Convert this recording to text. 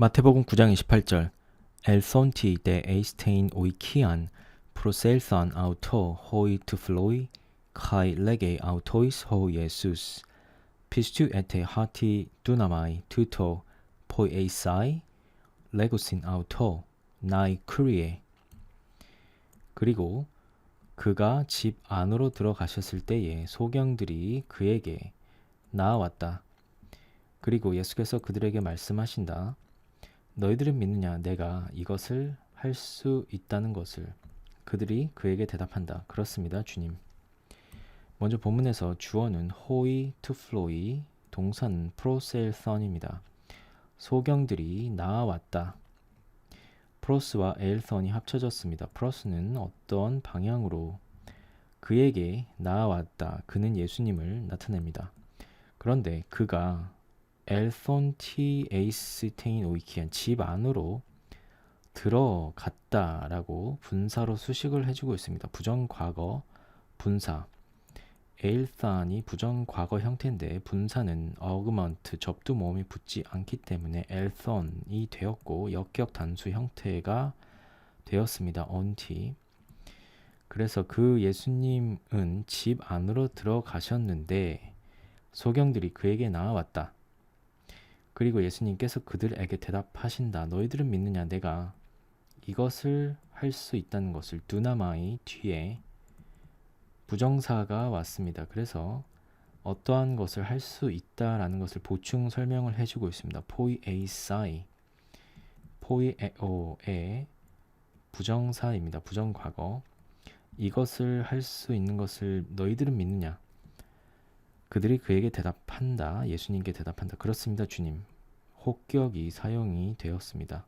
마태복음 9장 28절 엘손티 데 에이스테인 오이키안 프로셀선 아우토 호이 투플로이 카이 레게 아우토이스 호 예수스 피스투 에테 하티 두나마이 투토 포이 에이사이 레고신 아우토 나이 크리에 그리고 그가 집 안으로 들어가셨을 때에 소경들이 그에게 나아왔다. 그리고 예수께서 그들에게 말씀하신다. 너희들은 믿느냐? 내가 이것을 할 수 있다는 것을. 그들이 그에게 대답한다. 그렇습니다, 주님. 먼저 본문에서 주어는 호이 투플로이, 동사는 프로셀선입니다. 소경들이 나아왔다. 프로스와 에일선이 합쳐졌습니다. 프로스는 어떤 방향으로 그에게 나아왔다. 그는 예수님을 나타냅니다. 그런데 그가 엘손티 에이스테인 오이키안 집 안으로 들어갔다라고 분사로 수식을 해주고 있습니다. 부정과거 분사 에일산이 부정과거 형태인데 분사는 어그먼트 접두 모음이 붙지 않기 때문에 엘선이 되었고 역격 단수 형태가 되었습니다. onti 그래서 그 예수님은 집 안으로 들어가셨는데 소경들이 그에게 나아왔다. 그리고 예수님께서 그들에게 대답하신다. 너희들은 믿느냐? 내가 이것을 할 수 있다는 것을 두나마이 뒤에 부정사가 왔습니다. 그래서 어떠한 것을 할 수 있다라는 것을 보충 설명을 해주고 있습니다. 포이 에이사이 포이에오의 부정사입니다. 부정과거 이것을 할 수 있는 것을 너희들은 믿느냐? 그들이 그에게 대답한다. 예수님께 대답한다. 그렇습니다, 주님. 혹격이 사용이 되었습니다.